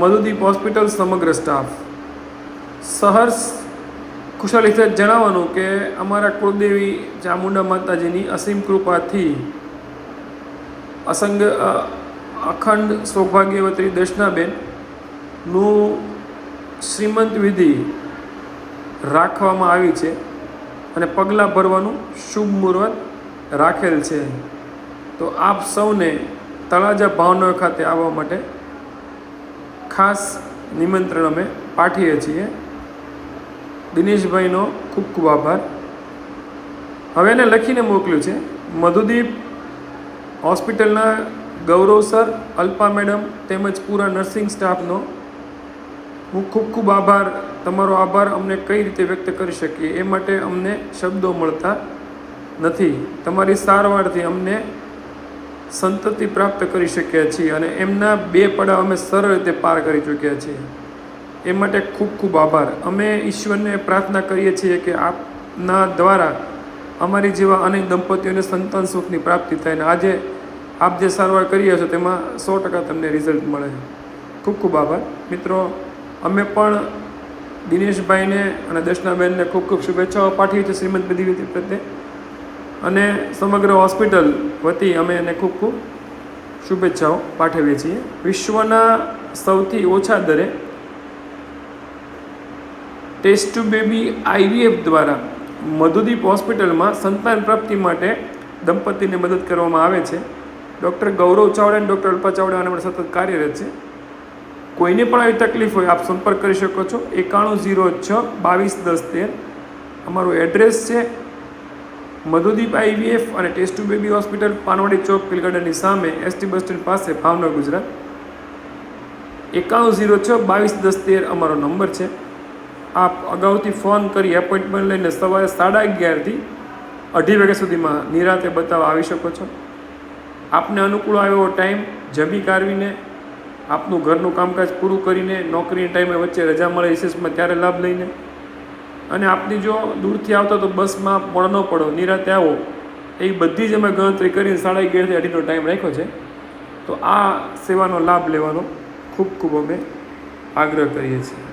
Madhudeep hospital સમગ્ર staff. સહર્ષ કુશળ રીતે જણાવવાનું કે અમારા કુળદેવી ચામુંડા માતાજીની અસીમ કૃપાથી અસંગ અખંડ સૌભાગ્યવતી દર્શનાબેનનું શ્રીમંત વિધિ રાખવામાં આવી છે અને પગલાં ભરવાનું શુભ મુહૂર્ત રાખેલ છે. તો આપ સૌને તળાજા ભાવનગર ખાતે આવવા માટે ખાસ નિમંત્રણ અમે પાઠીએ છીએ. દિનેશભાઈનો ખૂબ ખૂબ આભાર. હવે એને લખીને મોકલ્યું છે, મધુદીપ હોસ્પિટલના ગૌરવ સર, અલ્પા મેડમ તેમજ પૂરા નર્સિંગ સ્ટાફનો હું ખૂબ ખૂબ આભાર. તમારો આભાર અમને કઈ રીતે વ્યક્ત કરી શકીએ એ માટે અમને શબ્દો મળતા નથી. તમારી સારવારથી અમને સંતતિ પ્રાપ્ત કરી શક્યા છીએ અને એમના બે પડાવ અમે સરળ રીતે પાર કરી ચૂક્યા છીએ. એ માટે ખૂબ ખૂબ આભાર. અમે ઈશ્વરને પ્રાર્થના કરીએ છીએ કે આપના દ્વારા અમારી જેવા અનેક દંપતીઓને સંતાન સુખની પ્રાપ્તિ થાય અને આજે આપ જે સારવાર કરી હશો છો તેમાં સો ટકા તમને રિઝલ્ટ મળે. ખૂબ ખૂબ આભાર. મિત્રો, અમે પણ દિનેશભાઈને અને દર્શનાબેનને ખૂબ ખૂબ શુભેચ્છાઓ પાઠવી છે શ્રીમંત બધી પ્રત્યે. અને સમગ્ર હોસ્પિટલ વતી અમે એને ખૂબ ખૂબ શુભેચ્છાઓ પાઠવીએ છીએ. વિશ્વના સૌથી ઓછા દરે ટેસ્ટ ટુ બેબી આઈવીએફ દ્વારા મધુદીપ હોસ્પિટલમાં સંતાન પ્રાપ્તિ માટે દંપતીને મદદ કરવામાં આવે છે. ડૉક્ટર ગૌરવ ચાવડા અને ડૉક્ટર અલ્પા ચાવડા આના સતત કાર્યરત છે. કોઈને પણ આવી તકલીફ હોય આપ સંપર્ક કરી શકો છો. એકાણું ઝીરો છ બાવીસ દસ તેર. અમારું એડ્રેસ છે મધુદીપ આઈવીએફ અને test tube baby hospital Panwadi Chowk pill સામે એસટી બસ સ્ટેન્ડ પાસે ભાવનગર, ગુજરાત. એકાણું ઝીરો છ બાવીસ દસ તેર અમારો નંબર છે. આપ અગાઉથી ફોન કરી એપોઇન્ટમેન્ટ લઈને સવારે સાડા અગિયારથી અઢી વાગ્યા સુધીમાં નિરાતે બતાવવા આવી શકો છો. આપને અનુકૂળ આવ્યો ટાઈમ, જમી કાઢવીને, આપનું ઘરનું કામકાજ પૂરું કરીને નોકરીના ટાઈમે વચ્ચે રજા મળે રિસેસમાં ત્યારે લાભ લઈને અને આપની જો દૂરથી આવતા તો બસમાં પણ ન પડો, નિરાતે આવો. એ બધી જ અમે ગણતરી કરીને સાડા અગિયારથી અઢીનો ટાઈમ રાખ્યો છે. તો આ સેવાનો લાભ લેવાનો ખૂબ ખૂબ અમે આગ્રહ કરીએ છીએ.